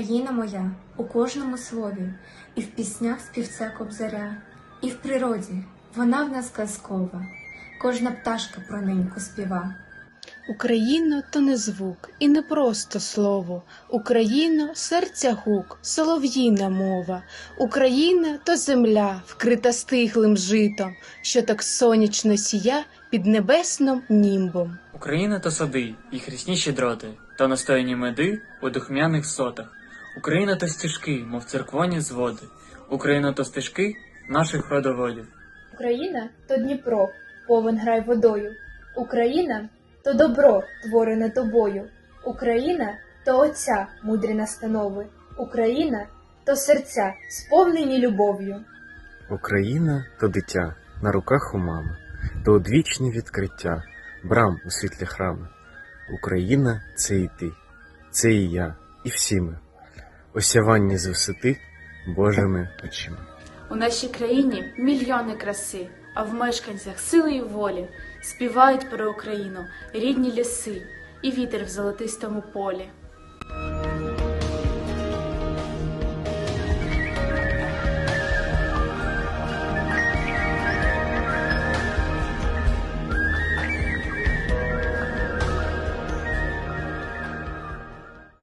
Україна моя у кожному слові, і в піснях співце кобзаря, і в природі вона в нас казкова, кожна пташка про неньку співа. Україно то не звук і не просто слово. Україно серця гук, солов'їна мова. Україна то земля, вкрита стиглим житом, що так сонячно сія під небесним німбом. Україна то сади і хресні щедроти, то настояні меди у духмяних сотах. Україна то стежки, мов церквоні зводи. Україна то стежки наших родоводів. Україна то Дніпро, повен грай водою. Україна то добро, творене тобою. Україна то Отця мудрі настанови. Україна то серця, сповнені любов'ю. Україна то дитя на руках у мами, то одвічне відкриття, брам у світлі храми. Україна це і ти, це і я, і всі ми, осяванні з висоти Божими очима. У нашій країні мільйони краси, а в мешканцях сили і волі співають про Україну рідні ліси і вітер в золотистому полі.